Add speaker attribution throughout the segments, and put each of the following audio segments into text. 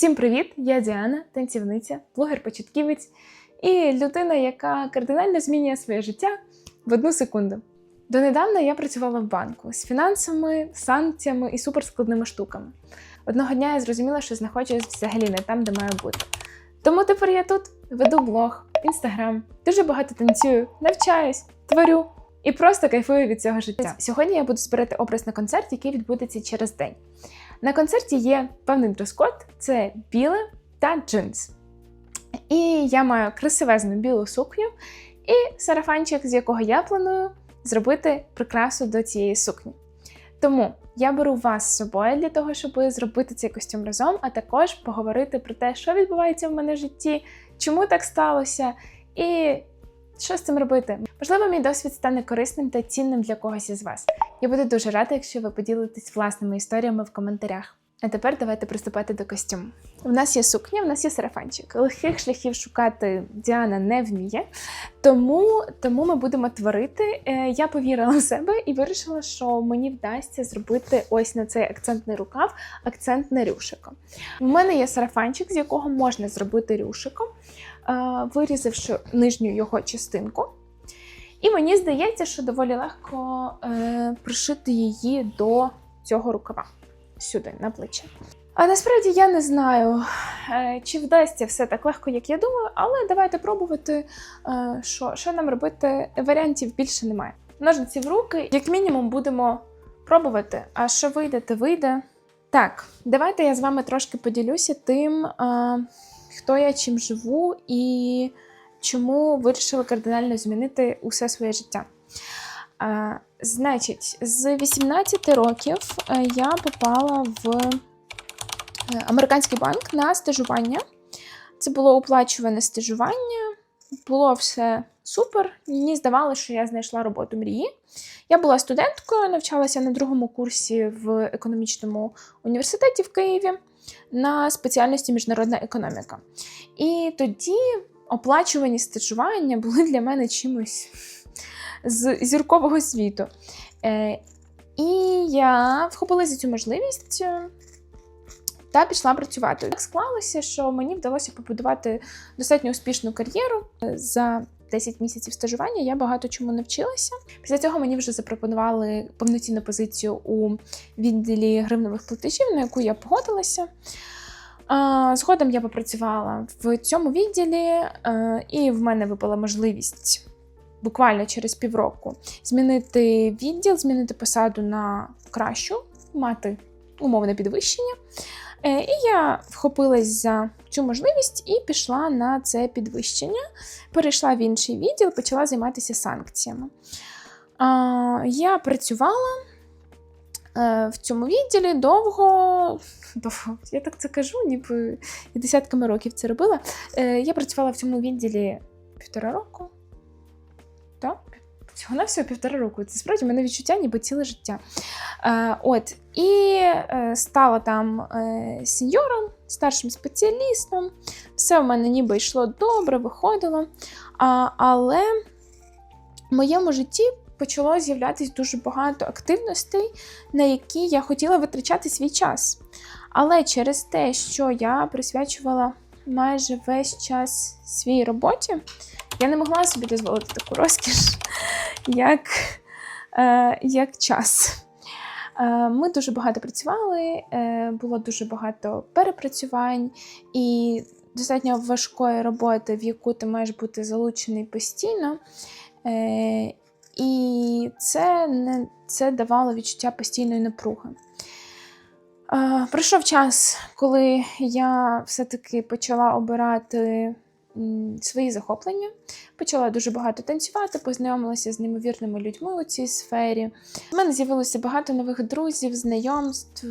Speaker 1: Всім привіт! Я Діана, танцівниця, блогер-початківець і людина, яка кардинально змінює своє життя в одну секунду. Донедавна я працювала в банку з фінансами, санкціями і суперскладними штуками. Одного дня я зрозуміла, що знаходжусь взагалі не там, де маю бути. Тому тепер я тут веду блог, інстаграм, дуже багато танцюю, навчаюсь, творю і просто кайфую від цього життя. Сьогодні я буду збирати образ на концерт, який відбудеться через день. На концерті є певний дрес-код – це біле та джинс. І я маю красивезну білу сукню і сарафанчик, з якого я планую зробити прикрасу до цієї сукні. Тому я беру вас з собою для того, щоб зробити цей костюм разом, а також поговорити про те, що відбувається в мене в житті, чому так сталося, і що з цим робити. Можливо, мій досвід стане корисним та цінним для когось із вас. Я буду дуже рада, якщо ви поділитесь власними історіями в коментарях. А тепер давайте приступати до костюму. У нас є сукня, у нас є сарафанчик. Легких шляхів шукати Діана не вміє, тому, тому ми будемо творити. Е, Я повірила в себе і вирішила, що мені вдасться зробити ось на цей акцентний рукав акцентне рюшико. У мене є сарафанчик, з якого можна зробити рюшико, е, вирізавши нижню його частинку. І мені здається, що доволі легко е, пришити її до цього рукава сюди, на плече. А насправді я не знаю, е, чи вдасться все так легко, як я думаю, але давайте пробувати, е, що, що нам робити. Варіантів більше немає. Ножниці в руки, як мінімум, будемо пробувати. А що вийде, то вийде. Так, давайте я з вами трошки поділюся тим, е, хто я чим живу і чому вирішила кардинально змінити усе своє життя. Значить, з 18 років е, я попала в е, американський банк на стажування. Це було оплачуване стажування, було все супер. Мені здавалося, що я знайшла роботу мрії. Я була студенткою, навчалася на другому курсі в економічному університеті в Києві на спеціальності міжнародна економіка. І тоді оплачувані стажування були для мене чимось з зіркового світу. Е, І я вхопилася цю можливість е, та пішла працювати. Так склалося, що мені вдалося побудувати достатньо успішну кар'єру. За 10 місяців стажування я багато чому навчилася. Після цього мені вже запропонували повноцінну позицію у відділі гривневих платежів, на яку я погодилася. Згодом я попрацювала в цьому відділі, е, і в мене випала можливість буквально через півроку змінити відділ, змінити посаду на кращу, мати умовне підвищення. Е, і я вхопилась за цю можливість і пішла на це підвищення. Перейшла в інший відділ, почала займатися санкціями. Я працювала е, в цьому відділі довго, довго, я так це кажу, ніби я десятками років це робила. Е, я працювала в цьому відділі півтора року. Так? Всього на всього півтора року. Це справді в мене відчуття, ніби ціле життя. Е, от, І е, стала там е, сеньором, старшим спеціалістом. Все в мене ніби йшло добре, виходило. А, Але в моєму житті почало з'являтися дуже багато активностей, на які я хотіла витрачати свій час. Але через те, що я присвячувала майже весь час своїй роботі, я не могла собі дозволити таку розкіш, як, е, як час. Е, ми дуже багато працювали, е, було дуже багато перепрацювань і достатньо важкої роботи, в яку ти маєш бути залучений постійно. Е, і це не це давало відчуття постійної напруги. Пройшов час, коли я все-таки почала обирати свої захоплення, почала дуже багато танцювати, познайомилася з неймовірними людьми у цій сфері. У мене з'явилося багато нових друзів, знайомств.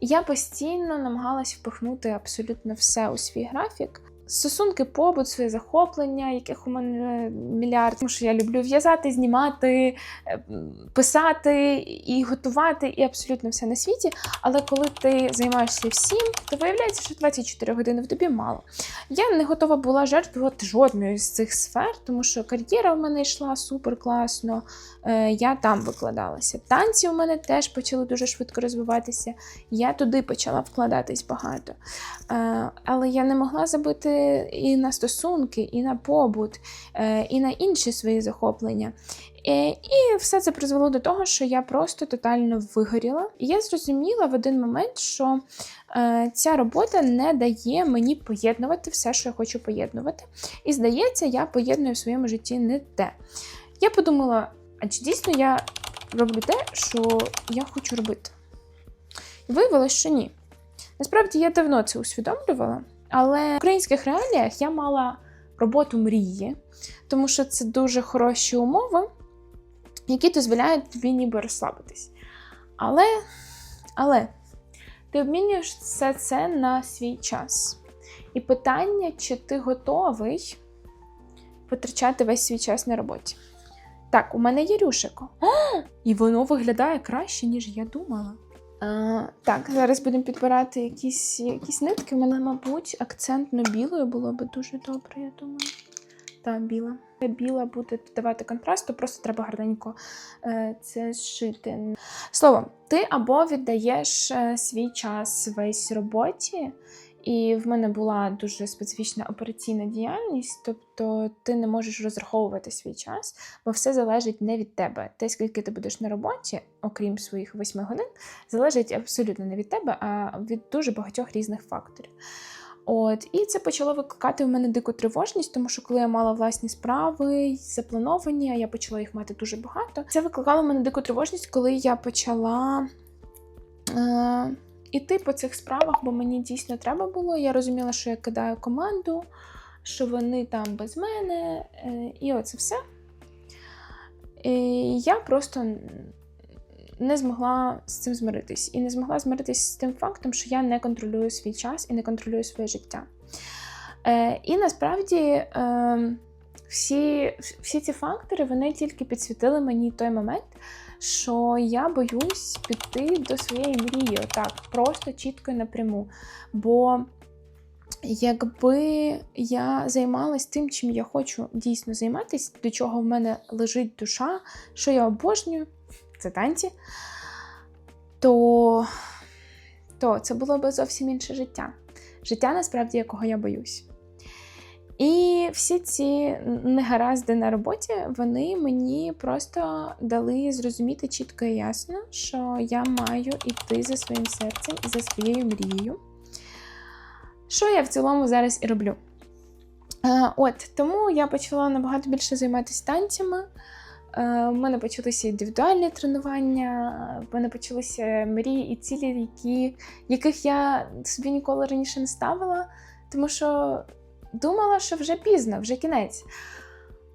Speaker 1: І я постійно намагалася впихнути абсолютно все у свій графік. Стосунки, побут, своє захоплення, яких у мене мільярд. Тому що я люблю в'язати, знімати, е, писати і готувати, і абсолютно все на світі. Але коли ти займаєшся всім, то виявляється, що 24 години в тобі мало. Я не готова була жертвувати жодною з цих сфер, тому що кар'єра в мене йшла супер класно. е, Я там викладалася. Танці у мене теж почали дуже швидко розвиватися. Я туди почала вкладатись багато. Е, Але я не могла забити і на стосунки, і на побут, е, і на інші свої захоплення. Е, І все це призвело до того, що я просто тотально вигоріла. І я зрозуміла в один момент, що е, ця робота не дає мені поєднувати все, що я хочу поєднувати. І здається, я поєдную в своєму житті не те. Я подумала, а чи дійсно я роблю те, що я хочу робити? І виявилося, що ні. Насправді я давно це усвідомлювала, але в українських реаліях я мала роботу мрії, тому що це дуже хороші умови, які дозволяють тобі ніби розслабитись. Але, але ти обмінюєш все це на свій час. І питання, чи ти готовий витрачати весь свій час на роботі. Так, у мене є рюшико. О, і воно виглядає краще, ніж я думала. А, так, зараз будемо підбирати якісь, якісь нитки. У мене, мабуть, акцентно білою було би дуже добре, я думаю. Та біла. Біла буде давати контраст, то просто треба гарненько е, це шити. Словом, ти або віддаєш е, свій час весь роботі, і в мене була дуже специфічна операційна діяльність, тобто ти не можеш розраховувати свій час, бо все залежить не від тебе. Те, скільки ти будеш на роботі, окрім своїх восьми годин, залежить абсолютно не від тебе, а від дуже багатьох різних факторів. От, і це почало викликати в мене дику тривожність, тому що коли я мала власні справи заплановані, я почала їх мати дуже багато. Це викликало в мене дику тривожність, коли я почала. Е- іти по цих справах, бо мені дійсно треба було. Я розуміла, що я кидаю команду, що вони там без мене, е, і оце все. І я просто не змогла з цим змиритись. І не змогла змиритись з тим фактом, що я не контролюю свій час і не контролюю своє життя. Е, І насправді е, всі, всі ці фактори вони тільки підсвітили мені той момент що я боюсь піти до своєї мрії, отак, просто чітко і напряму. Бо якби я займалась тим, чим я хочу дійсно займатися, до чого в мене лежить душа, що я обожнюю, це танці, то, то це було б зовсім інше життя. Життя, насправді, якого я боюсь. І всі ці негаразди на роботі, вони мені просто дали зрозуміти чітко і ясно, що я маю йти за своїм серцем і за своєю мрією. Що я в цілому зараз і роблю. От, Тому я почала набагато більше займатися танцями. У мене почалися індивідуальні тренування, в мене почалися мрії і цілі, які, яких я собі ніколи раніше не ставила. Тому що думала, що вже пізно, вже кінець.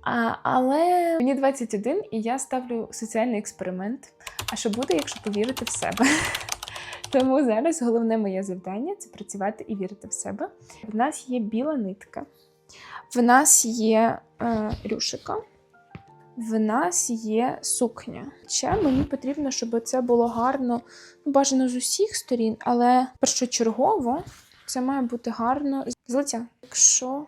Speaker 1: А, Але мені 21 і я ставлю соціальний експеримент. А що буде, якщо повірити в себе? Тому зараз головне моє завдання це працювати і вірити в себе. В нас є біла нитка, в нас є е, рюшика, в нас є сукня. Ще мені потрібно, щоб це було гарно, ну, бажано з усіх сторін, але першочергово це має бути гарно з. Якщо.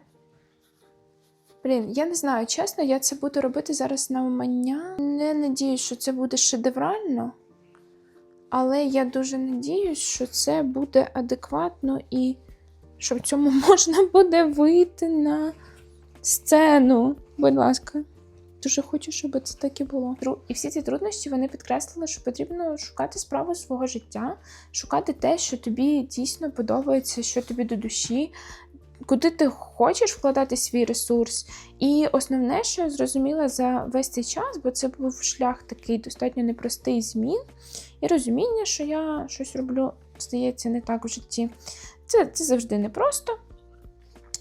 Speaker 1: Блін, я не знаю, чесно, я це буду робити зараз на умання. Не надіюсь, що це буде шедеврально. Але я дуже надіюсь, що це буде адекватно і що в цьому можна буде вийти на сцену. Будь ласка. Дуже хочу, щоб це так і було. І всі ці труднощі вони підкреслили, що потрібно шукати справу свого життя, шукати те, що тобі дійсно подобається, що тобі до душі, куди ти хочеш вкладати свій ресурс. І основне, що я зрозуміла за весь цей час, бо це був шлях такий достатньо непростий змін, і розуміння, що я щось роблю, здається, не так в житті. Це це завжди непросто.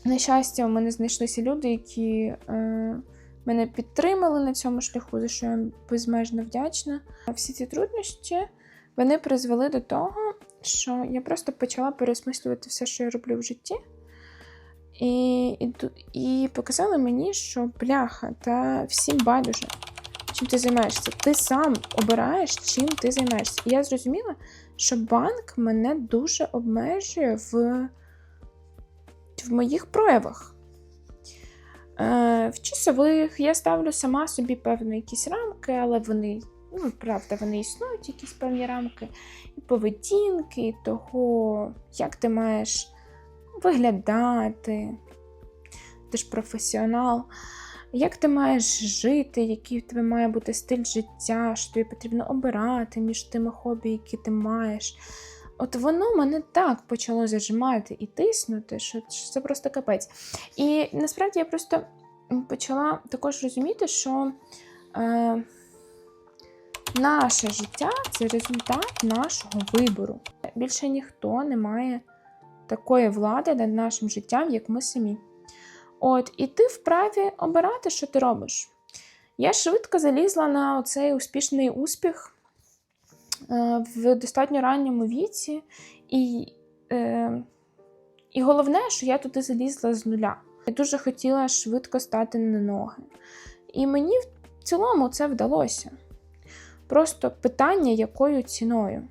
Speaker 1: На щастя, у мене знайшлися люди, які. Е, мене підтримали на цьому шляху, за що я безмежно вдячна. Всі ці труднощі вони призвели до того, що я просто почала переосмислювати все, що я роблю в житті. І, і, і показали мені, що бляха, та всім байдуже, чим ти займаєшся. Ти сам обираєш, чим ти займаєшся. І я зрозуміла, що банк мене дуже обмежує в, в моїх проявах. Е, в часових я ставлю сама собі певні якісь рамки, але вони, ну, правда, вони існують, якісь певні рамки і поведінки, і того, як ти маєш виглядати, ти ж професіонал, як ти маєш жити, який в тебе має бути стиль життя, що тобі потрібно обирати між тими хобі, які ти маєш. От воно мене так почало зажимати і тиснути, що це просто капець. І насправді я просто почала також розуміти, що е, наше життя це результат нашого вибору. Більше ніхто не має такої влади над нашим життям, як ми самі. От, і ти вправі обирати, що ти робиш. Я швидко залізла на цей успішний успіх е, в достатньо ранньому віці, і, е, і головне, що я туди залізла з нуля. Я дуже хотіла швидко стати на ноги. І мені в цілому це вдалося. Просто питання, якою ціною.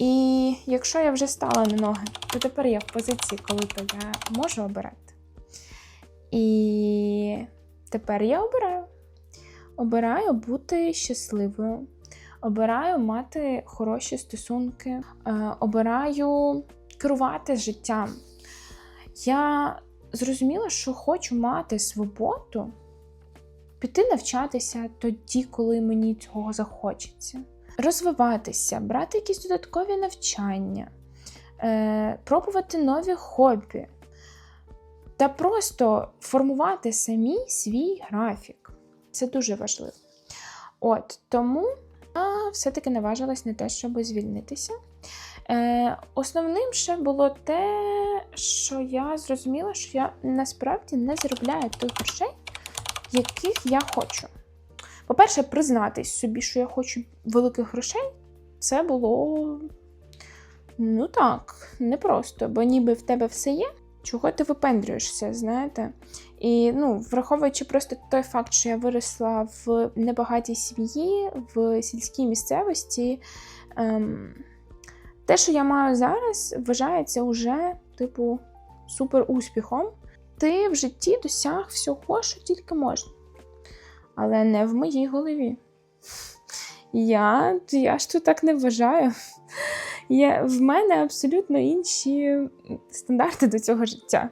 Speaker 1: І якщо я вже стала на ноги, то тепер я в позиції, коли то я можу обирати. І тепер я обираю. Обираю бути щасливою, обираю мати хороші стосунки, е, обираю керувати життям. Я зрозуміла, що хочу мати свободу, піти навчатися тоді, коли мені цього захочеться, розвиватися, брати якісь додаткові навчання, е, пробувати нові хобі та просто формувати самі свій графік. Це дуже важливо. От тому я все-таки наважилась на те, щоб звільнитися. Е, Основним ще було те, що я зрозуміла, що я насправді не заробляю тих грошей, яких я хочу. По-перше, признатись собі, що я хочу великих грошей, це було ну так, непросто, бо ніби в тебе все є. Чого ти випендрюєшся, знаєте? І ну, враховуючи просто той факт, що я виросла в небагатій сім'ї, в сільській місцевості, ем, те, що я маю зараз, вважається уже, типу, супер успіхом. Ти в житті досяг всього, що тільки можна. Але не в моїй голові. Я, я ж тут так не вважаю. Я, в мене абсолютно інші стандарти до цього життя.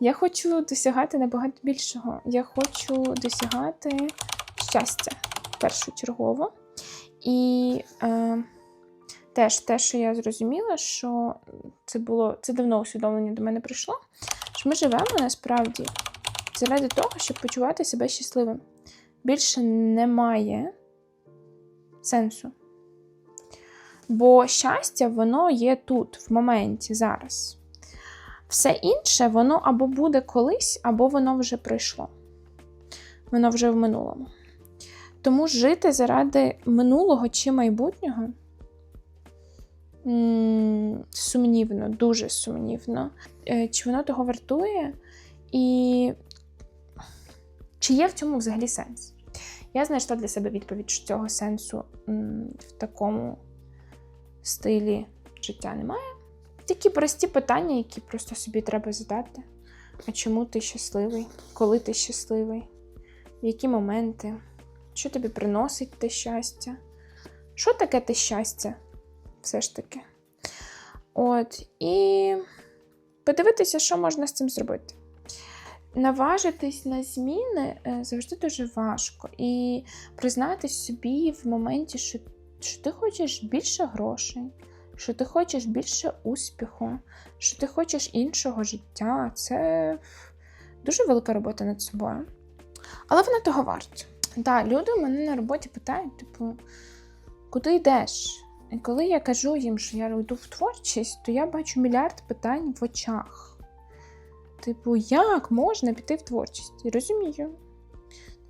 Speaker 1: Я хочу досягати набагато більшого. Я хочу досягати щастя першочергово. І е, теж те, що я зрозуміла, що це було це давно усвідомлення до мене прийшло. Що ми живемо насправді заради того, щоб почувати себе щасливим. Більше немає сенсу. Бо щастя, воно є тут, в моменті, зараз. Все інше, воно або буде колись, або воно вже пройшло. Воно вже в минулому. Тому жити заради минулого чи майбутнього сумнівно, дуже сумнівно. Е, Чи воно того вартує? І чи є в цьому взагалі сенс? Я знайшла для себе відповідь, що цього сенсу в такому стилі життя немає. Такі прості питання, які просто собі треба задати. А чому ти щасливий? Коли ти щасливий? В які моменти? Що тобі приносить те щастя? Що таке те щастя? Все ж таки. От, і подивитися, що можна з цим зробити. Наважитись на зміни е, завжди дуже важко. І признатись собі в моменті, що що ти хочеш більше грошей, що ти хочеш більше успіху, що ти хочеш іншого життя. Це дуже велика робота над собою. Але вона того варта. Так, люди мене на роботі питають, типу, куди йдеш? І коли я кажу їм, що я йду в творчість, то я бачу мільярд питань в очах. Типу, як можна піти в творчість? Я розумію.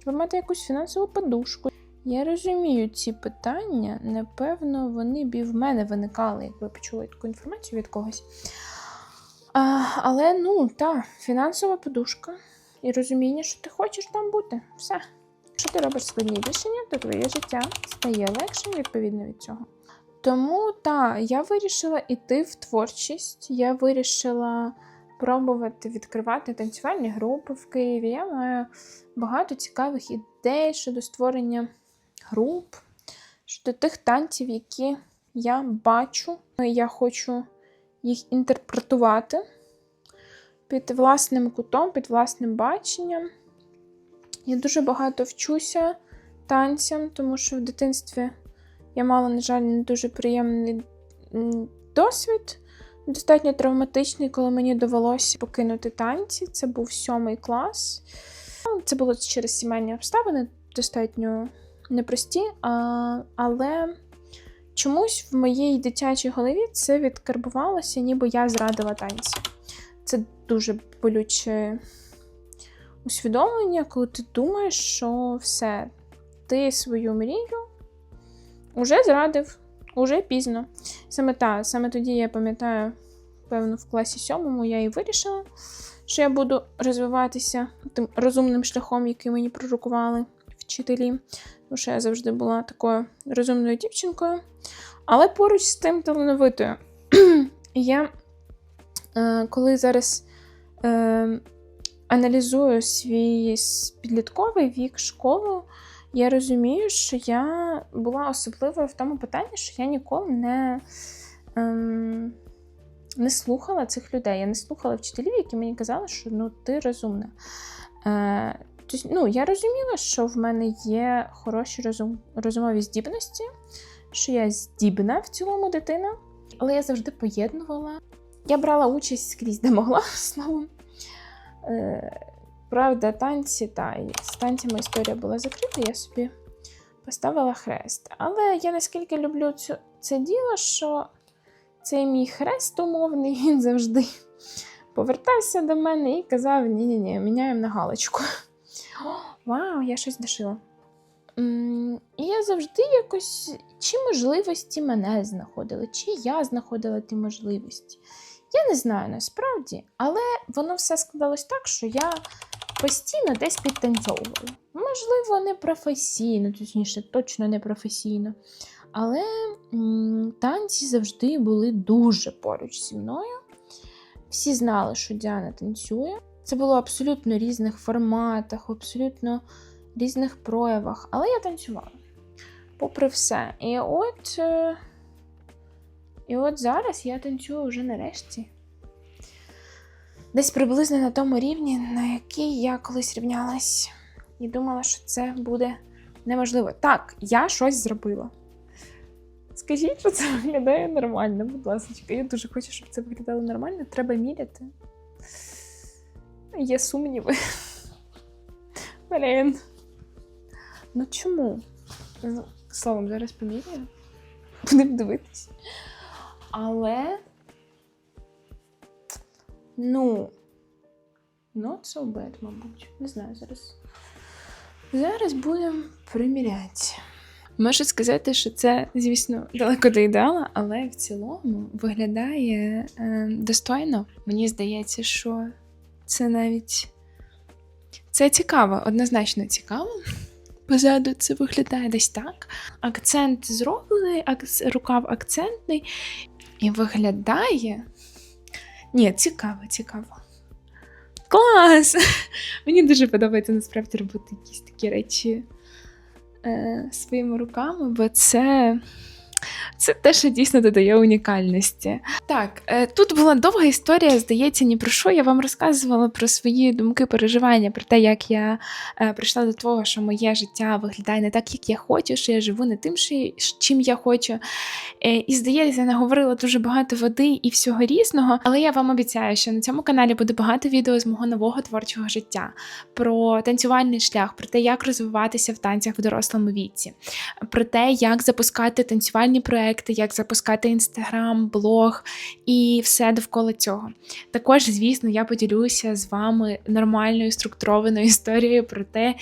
Speaker 1: Треба мати якусь фінансову подушку. Я розумію ці питання, напевно, вони б і в мене виникали, якби я почула таку інформацію від когось. А, але ну, та, фінансова подушка і розуміння, що ти хочеш там бути. Все. Якщо ти робиш складні рішення, то твоє життя стає легшим відповідно від цього. Тому та, я вирішила йти в творчість. Я вирішила пробувати відкривати танцювальні групи в Києві. Я маю багато цікавих ідей щодо створення груп, щодо тих танців, які я бачу. Я хочу їх інтерпретувати під власним кутом, під власним баченням. Я дуже багато вчуся танцям, тому що в дитинстві я мала, на жаль, не дуже приємний досвід, достатньо травматичний, коли мені довелося покинути танці. Це був сьомий клас. Ну, Це було через сімейні обставини, достатньо непрості, але чомусь в моїй дитячій голові це відкарбувалося, ніби я зрадила танці. Це дуже болюче усвідомлення, коли ти думаєш, що все, ти свою мрію вже зрадив, уже пізно. Саме та, саме тоді я пам'ятаю, певно, в класі сьомому я і вирішила, що я буду розвиватися тим розумним шляхом, який мені пророкували вчителі. Тому що я завжди була такою розумною дівчинкою. Але поруч з тим талановитою. я, е, коли зараз е, аналізую свій підлітковий вік, школу, я розумію, що я була особливою в тому питанні, що я ніколи не, ем, не слухала цих людей. Я не слухала вчителів, які мені казали, що ну, ти розумна. Е, тобто, ну, я розуміла, що в мене є хороші розум, розумові здібності, що я здібна в цілому дитина, але я завжди поєднувала. Я брала участь скрізь, де могла, словом. Е, Правда, танці, та з танцями історія була закрита, я собі поставила хрест. Але я наскільки люблю цю, це діло, що цей мій хрест умовний, він завжди повертався до мене і казав: ні-ні-ні, міняємо на галочку. О, вау, я щось дошила. І я завжди якось чи можливості мене знаходили, чи я знаходила ті можливості. Я не знаю насправді, але воно все складалось так, що я постійно десь підтанцьовувала. Можливо, не професійно, точніше, точно не професійно. Але танці завжди були дуже поруч зі мною. Всі знали, що Діана танцює. Це було абсолютно різних форматах, абсолютно різних проявах, але я танцювала. Попри все. І от, е, і от зараз я танцюю вже нарешті. Десь приблизно на тому рівні, на який я колись рівнялась, і думала, що це буде неможливо. Так, я щось зробила. Скажіть, що це виглядає нормально, будь ласка. Я дуже хочу, щоб це виглядало нормально. Треба міряти. Є сумніви. Блін. Ну чому? Ну, Словом, зараз поміряю. Будемо дивитись. Але. Ну. Not so bad, мабуть. Не знаю зараз. Зараз будемо приміряти. Можу сказати, що це, звісно, далеко до ідеала, але в цілому виглядає е, достойно. Мені здається, що це навіть це цікаво, однозначно цікаво. Позаду це виглядає десь так. Акцент зроблений, акц... рукав акцентний. І виглядає. Ні, цікаво, цікаво. Клас! Мені дуже подобається насправді робити якісь такі речі е, своїми руками, бо це. Це те, що дійсно додає унікальності. Так, е, тут була довга історія, здається, ні про що. Я вам розказувала про свої думки, переживання, про те, як я е, прийшла до того, що моє життя виглядає не так, як я хочу, що я живу не тим, чим я хочу. Е, і здається, я наговорила дуже багато води і всього різного. Але я вам обіцяю, що на цьому каналі буде багато відео з мого нового творчого життя, про танцювальний шлях, про те, як розвиватися в танцях в дорослому віці, про те, як запускати танцювальні проекти, як запускати інстаграм, блог і все довкола цього. Також, звісно, я поділюся з вами нормальною структурованою історією про те,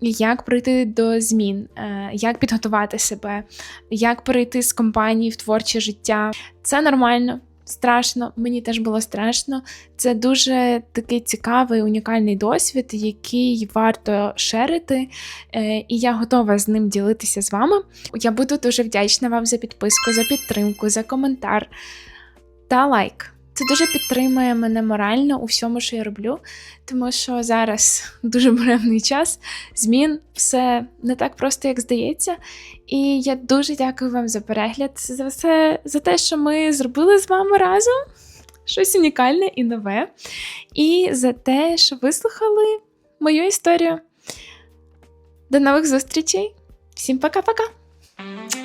Speaker 1: як прийти до змін, е, як підготувати себе, як перейти з компанії в творче життя. Це нормально. страшно, мені теж було страшно. Це дуже такий цікавий, унікальний досвід, який варто шерити, е, і я готова з ним ділитися з вами. Я буду дуже вдячна вам за підписку, за підтримку, за коментар та лайк. Це дуже підтримує мене морально у всьому, що я роблю, тому що зараз дуже буремний час, змін, все не так просто, як здається. І я дуже дякую вам за перегляд, за все, за те, що ми зробили з вами разом щось унікальне і нове. І за те, що вислухали мою історію. До нових зустрічей! Всім пока-пока!